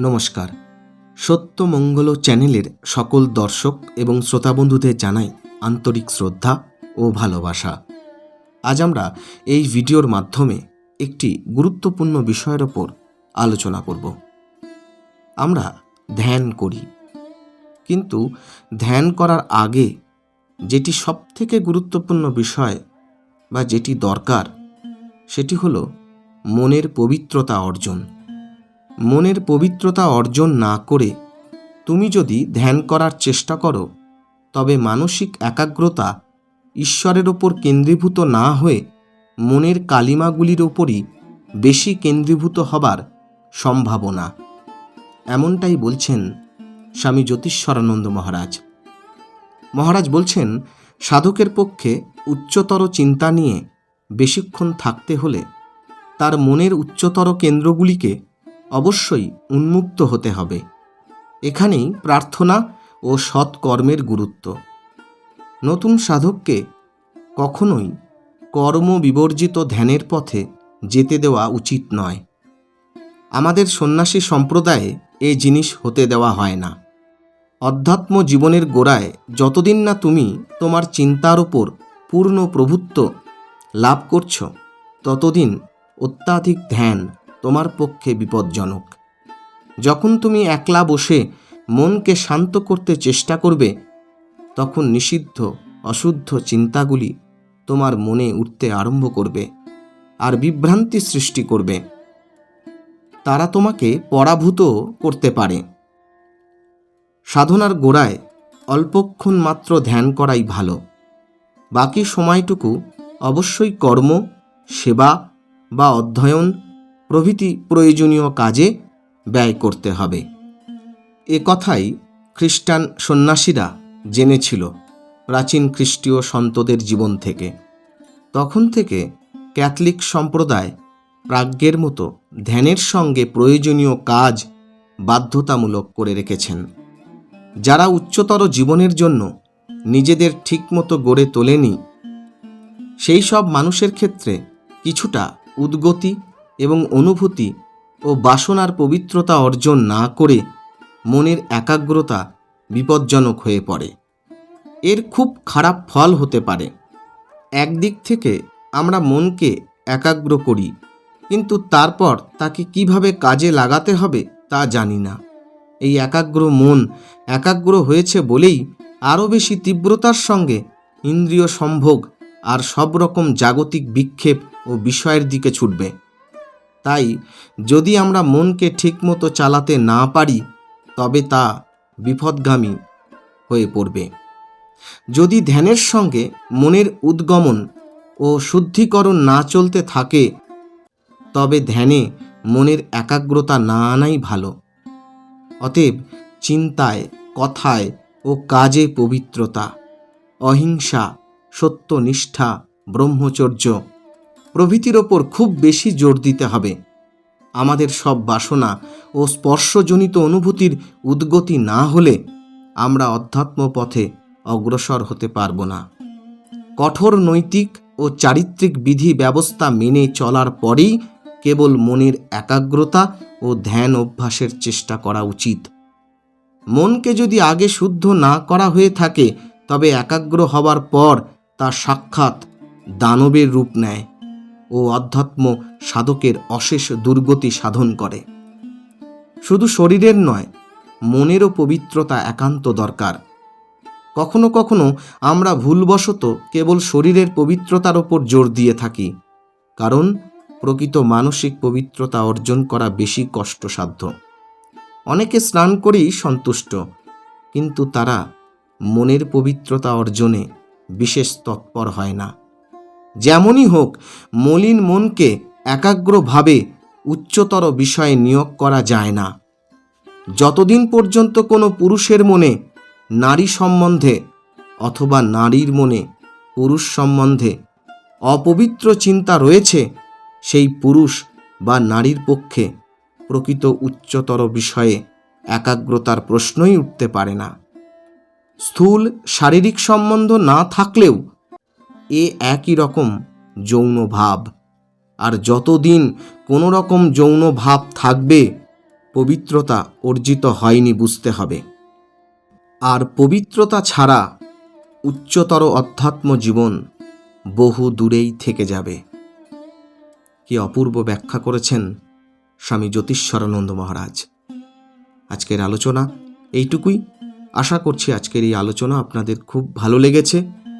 নমস্কার। সত্যমঙ্গল চ্যানেলের সকল দর্শক এবং শ্রোতাবন্ধুদের জানাই আন্তরিক শ্রদ্ধা ও ভালোবাসা। আজ আমরা এই ভিডিওর মাধ্যমে একটি গুরুত্বপূর্ণ বিষয়ের ওপর আলোচনা করব। আমরা ধ্যান করি। কিন্তু ধ্যান করার আগে যেটি সবথেকে গুরুত্বপূর্ণ বিষয় বা যেটি দরকার সেটি হলো মনের পবিত্রতা অর্জন। মনের পবিত্রতা অর্জন না করে তুমি যদি ধ্যান করার চেষ্টা করো, তবে মানসিক একাগ্রতা ঈশ্বরের ওপর কেন্দ্রীভূত না হয়ে মনের কালিমাগুলির ওপরই বেশি কেন্দ্রীভূত হবার সম্ভাবনা। এমনটাই বলছেন স্বামী জ্যোতিষ্বরানন্দ মহারাজ। মহারাজ বলছেন, সাধকের পক্ষে উচ্চতর চিন্তা নিয়ে বেশিক্ষণ থাকতে হলে তার মনের উচ্চতর কেন্দ্রগুলিকে অবশ্যই উন্মুক্ত হতে হবে। এখানেই প্রার্থনা ও সৎকর্মের গুরুত্ব। নতুন সাধককে কখনোই কর্ম বিবর্জিত ধ্যানের পথে যেতে দেওয়া উচিত নয়। আমাদের সন্ন্যাসী সম্প্রদায়ে এ জিনিস হতে দেওয়া হয় না। অধ্যাত্ম জীবনের গোড়ায় যতদিন না তুমি তোমার চিন্তার ওপর পূর্ণ প্রভুত্ব লাভ করছ, ততদিন অত্যাধিক ধ্যান তোমার পক্ষে বিপজ্জনক। যখন তুমি একলা বসে মনকে শান্ত করতে চেষ্টা করবে, তখন নিষিদ্ধ, অশুদ্ধ চিন্তাগুলি তোমার মনে উঠতে আরম্ভ করবে আর বিভ্রান্তি সৃষ্টি করবে। তারা তোমাকে পরাভূত করতে পারে। সাধনার গোড়ায় অল্পক্ষণ মাত্র ধ্যান করাই ভালো। বাকি সময়টুকু অবশ্যই কর্ম, সেবা বা অধ্যয়ন প্রভৃতি প্রয়োজনীয় কাজে ব্যয় করতে হবে। এ কথাই খ্রিস্টান সন্ন্যাসীরা জেনেছিল প্রাচীন খ্রিস্টীয় সন্তদের জীবন থেকে। তখন থেকে ক্যাথলিক সম্প্রদায় প্রাজ্ঞের মতো ধ্যানের সঙ্গে প্রয়োজনীয় কাজ বাধ্যতামূলক করে রেখেছেন। যারা উচ্চতর জীবনের জন্য নিজেদের ঠিকমতো গড়ে তোলেনি, সেই সব মানুষের ক্ষেত্রে কিছুটা উদ্গতি এবং অনুভূতি ও বাসনার পবিত্রতা অর্জন না করে মনের একাগ্রতা বিপজ্জনক হয়ে পড়ে। এর খুব খারাপ ফল হতে পারে। একদিক থেকে আমরা মনকে একাগ্র করি, কিন্তু তারপর তাকে কীভাবে কাজে লাগাতে হবে তা জানি না। এই একাগ্র মন একাগ্র হয়েছে বলেই আরও বেশি তীব্রতার সঙ্গে ইন্দ্রিয় সম্ভোগ আর সব রকম জাগতিক বিক্ষেপ ও বিষয়ের দিকে ছুটবে। তাই যদি আমরা মনকে ঠিকমতো চালাতে না পারি, তবে তা বিপদগামী হয়ে পড়বে। যদি ধ্যানের সঙ্গে মনের উদ্গমন ও শুদ্ধিকরণ না চলতে থাকে, তবে ধ্যানে মনের একাগ্রতা না আনাই ভালো। অতএব চিন্তায়, কথায় ও কাজে পবিত্রতা, অহিংসা, সত্যনিষ্ঠা, ব্রহ্মচর্য প্রভৃতির ওপর খুব বেশি জোর দিতে হবে। আমাদের সব বাসনা ও স্পর্শজনিত অনুভূতির উদ্গতি না হলে আমরা অধ্যাত্ম পথে অগ্রসর হতে পারব না। কঠোর নৈতিক ও চারিত্রিক বিধি ব্যবস্থা মেনে চলার পরেই কেবল মনের একাগ্রতা ও ধ্যান অভ্যাসের চেষ্টা করা উচিত। মনকে যদি আগে শুদ্ধ না করা হয়ে থাকে, তবে একাগ্র হবার পর তা সাক্ষাৎ দানবের রূপ নেয়। ও অধ্যাত্ম সাধকের অশেষ দুর্গতি সাধন করে। শুধু শরীরের নয়, মনেরও পবিত্রতা একান্ত দরকার। কখনো কখনো আমরা ভুলবশত কেবল শরীরের পবিত্রতার ওপর জোর দিয়ে থাকি, কারণ প্রকৃত মানসিক পবিত্রতা অর্জন করা বেশি কষ্টসাধ্য। অনেকে স্নান করেই সন্তুষ্ট, কিন্তু তারা মনের পবিত্রতা অর্জনে বিশেষ তৎপর হয় না। যেমনই হোক, মলিন মনকে একাগ্রভাবে উচ্চতর বিষয়ে নিয়োগ করা যায় না। যতদিন পর্যন্ত কোনো পুরুষের মনে নারী সম্বন্ধে অথবা নারীর মনে পুরুষ সম্বন্ধে অপবিত্র চিন্তা রয়েছে, সেই পুরুষ বা নারীর পক্ষে প্রকৃত উচ্চতর বিষয়ে একাগ্রতার প্রশ্নই উঠতে পারে না। স্থূল শারীরিক সম্বন্ধ না থাকলেও এ একই রকম যৌন ভাব। আর যতদিন কোনো রকম যৌন ভাব থাকবে, পবিত্রতা অর্জিত হয়নি বুঝতে হবে। আর পবিত্রতা ছাড়া উচ্চতর অধ্যাত্ম জীবন বহু দূরেই থেকে যাবে। কি অপূর্ব ব্যাখ্যা করেছেন স্বামী জ্যোতিষ্বরানন্দ মহারাজ। আজকের আলোচনা এইটুকুই। আশা করছি আজকের এই আলোচনা আপনাদের খুব ভালো লেগেছে।